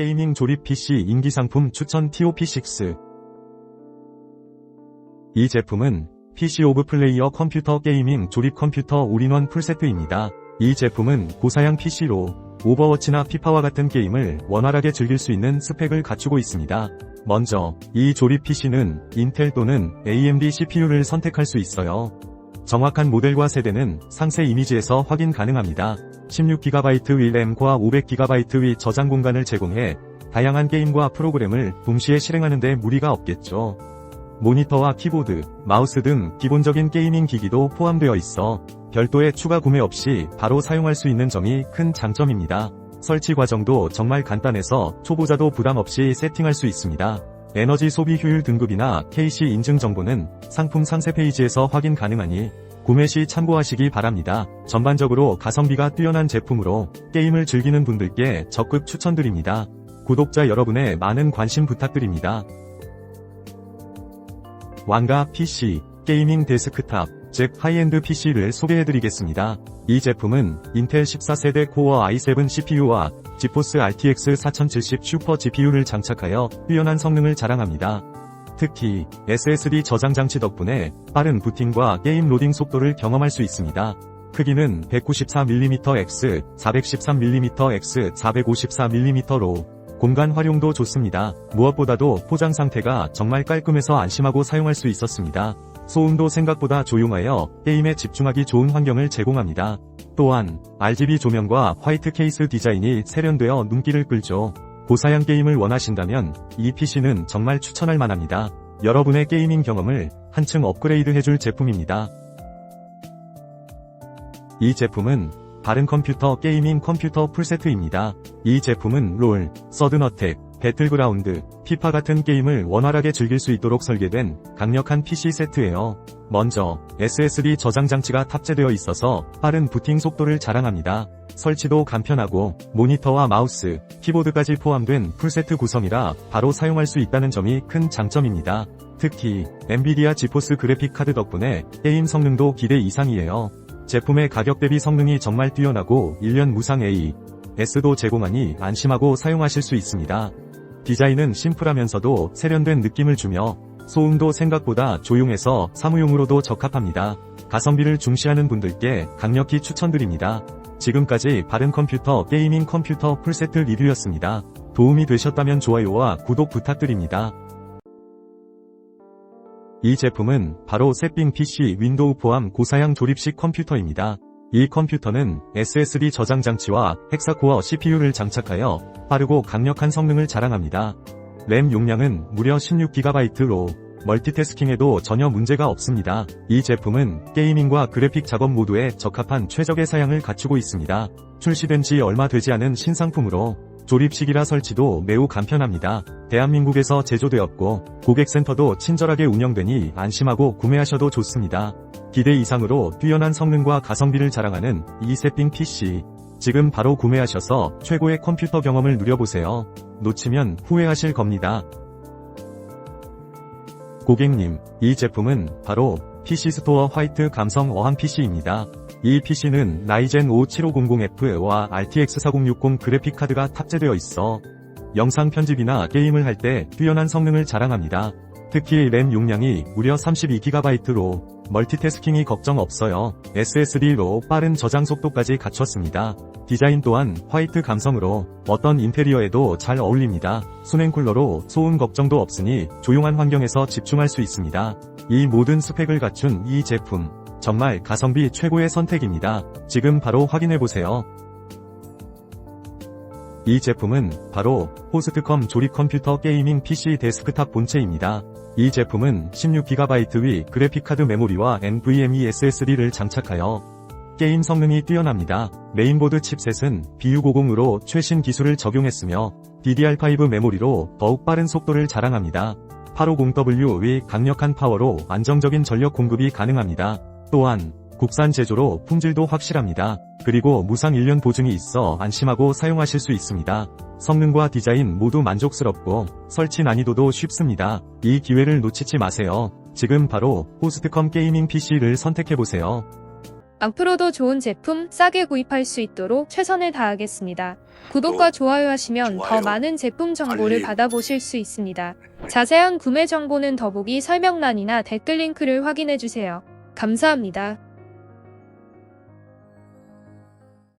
게이밍 조립 PC 인기 상품 추천 TOP6 이 제품은 PC 오브 플레이어 컴퓨터 게이밍 조립 컴퓨터 올인원 풀세트입니다. 이 제품은 고사양 PC로 오버워치나 피파와 같은 게임을 원활하게 즐길 수 있는 스펙을 갖추고 있습니다. 먼저 이 조립 PC는 인텔 또는 AMD CPU를 선택할 수 있어요. 정확한 모델과 세대는 상세 이미지에서 확인 가능합니다. 16GB 위 램과 500GB 위 저장 공간을 제공해 다양한 게임과 프로그램을 동시에 실행하는 데 무리가 없겠죠. 모니터와 키보드, 마우스 등 기본적인 게이밍 기기도 포함되어 있어 별도의 추가 구매 없이 바로 사용할 수 있는 점이 큰 장점입니다. 설치 과정도 정말 간단해서 초보자도 부담 없이 세팅할 수 있습니다. 에너지 소비 효율 등급이나 KC 인증 정보는 상품 상세 페이지에서 확인 가능하니 구매 시 참고하시기 바랍니다. 전반적으로 가성비가 뛰어난 제품으로 게임을 즐기는 분들께 적극 추천드립니다. 구독자 여러분의 많은 관심 부탁드립니다. 왕가 PC, 게이밍 데스크탑, 즉 하이엔드 PC를 소개해드리겠습니다. 이 제품은 인텔 14세대 코어 i7 CPU와 지포스 RTX 4070 슈퍼 GPU를 장착하여 뛰어난 성능을 자랑합니다. 특히 SSD 저장 장치 덕분에 빠른 부팅과 게임 로딩 속도를 경험할 수 있습니다. 크기는 194mm X, 413mm X, 454mm로 공간 활용도 좋습니다. 무엇보다도 포장 상태가 정말 깔끔해서 안심하고 사용할 수 있었습니다. 소음도 생각보다 조용하여 게임에 집중하기 좋은 환경을 제공합니다. 또한 RGB 조명과 화이트 케이스 디자인이 세련되어 눈길을 끌죠. 고사양 게임을 원하신다면 이 PC는 정말 추천할 만합니다. 여러분의 게이밍 경험을 한층 업그레이드 해줄 제품입니다. 이 제품은 다른 컴퓨터 게이밍 컴퓨터 풀세트입니다. 이 제품은 롤, 서든어택, 배틀그라운드, 피파 같은 게임을 원활하게 즐길 수 있도록 설계된 강력한 PC 세트예요. 먼저 SSD 저장 장치가 탑재되어 있어서 빠른 부팅 속도를 자랑합니다. 설치도 간편하고 모니터와 마우스, 키보드까지 포함된 풀세트 구성이라 바로 사용할 수 있다는 점이 큰 장점입니다. 특히 엔비디아 지포스 그래픽 카드 덕분에 게임 성능도 기대 이상이에요. 제품의 가격 대비 성능이 정말 뛰어나고 1년 무상 A, S도 제공하니 안심하고 사용하실 수 있습니다. 디자인은 심플하면서도 세련된 느낌을 주며 소음도 생각보다 조용해서 사무용으로도 적합합니다. 가성비를 중시하는 분들께 강력히 추천드립니다. 지금까지 바른 컴퓨터 게이밍 컴퓨터 풀세트 리뷰였습니다. 도움이 되셨다면 좋아요와 구독 부탁드립니다. 이 제품은 바로 새빙 PC 윈도우 포함 고사양 조립식 컴퓨터입니다. 이 컴퓨터는 SSD 저장 장치와 헥사코어 CPU를 장착하여 빠르고 강력한 성능을 자랑합니다. 램 용량은 무려 16GB로 멀티태스킹에도 전혀 문제가 없습니다. 이 제품은 게이밍과 그래픽 작업 모두에 적합한 최적의 사양을 갖추고 있습니다. 출시된 지 얼마 되지 않은 신상품으로 조립식이라 설치도 매우 간편합니다. 대한민국에서 제조되었고 고객센터도 친절하게 운영되니 안심하고 구매하셔도 좋습니다. 기대 이상으로 뛰어난 성능과 가성비를 자랑하는 이 세핑 PC. 지금 바로 구매하셔서 최고의 컴퓨터 경험을 누려보세요. 놓치면 후회하실 겁니다. 고객님, 이 제품은 바로 PC 스토어 화이트 감성 어항 PC입니다. 이 PC는 라이젠 57500F와 RTX 4060 그래픽 카드가 탑재되어 있어 영상 편집이나 게임을 할 때 뛰어난 성능을 자랑합니다. 특히 램 용량이 무려 32GB로 멀티태스킹이 걱정 없어요. SSD로 빠른 저장 속도까지 갖췄습니다. 디자인 또한 화이트 감성으로 어떤 인테리어에도 잘 어울립니다. 수냉 쿨러로 소음 걱정도 없으니 조용한 환경에서 집중할 수 있습니다. 이 모든 스펙을 갖춘 이 제품 정말 가성비 최고의 선택입니다. 지금 바로 확인해보세요. 이 제품은 바로 호스트컴 조립 컴퓨터 게이밍 PC 데스크탑 본체입니다. 이 제품은 16GB 위 그래픽카드 메모리와 NVMe SSD를 장착하여 게임 성능이 뛰어납니다. 메인보드 칩셋은 B650으로 최신 기술을 적용했으며 DDR5 메모리로 더욱 빠른 속도를 자랑합니다. 850W 위 강력한 파워로 안정적인 전력 공급이 가능합니다. 또한 국산 제조로 품질도 확실합니다. 그리고 무상 1년 보증이 있어 안심하고 사용하실 수 있습니다. 성능과 디자인 모두 만족스럽고 설치 난이도도 쉽습니다. 이 기회를 놓치지 마세요. 지금 바로 호스트컴 게이밍 PC를 선택해보세요. 앞으로도 좋은 제품 싸게 구입할 수 있도록 최선을 다하겠습니다. 구독과 좋아요 하시면 더 좋아요. 많은 제품 정보를 알림. 받아보실 수 있습니다. 자세한 구매 정보는 더보기 설명란이나 댓글 링크를 확인해 주세요. 감사합니다.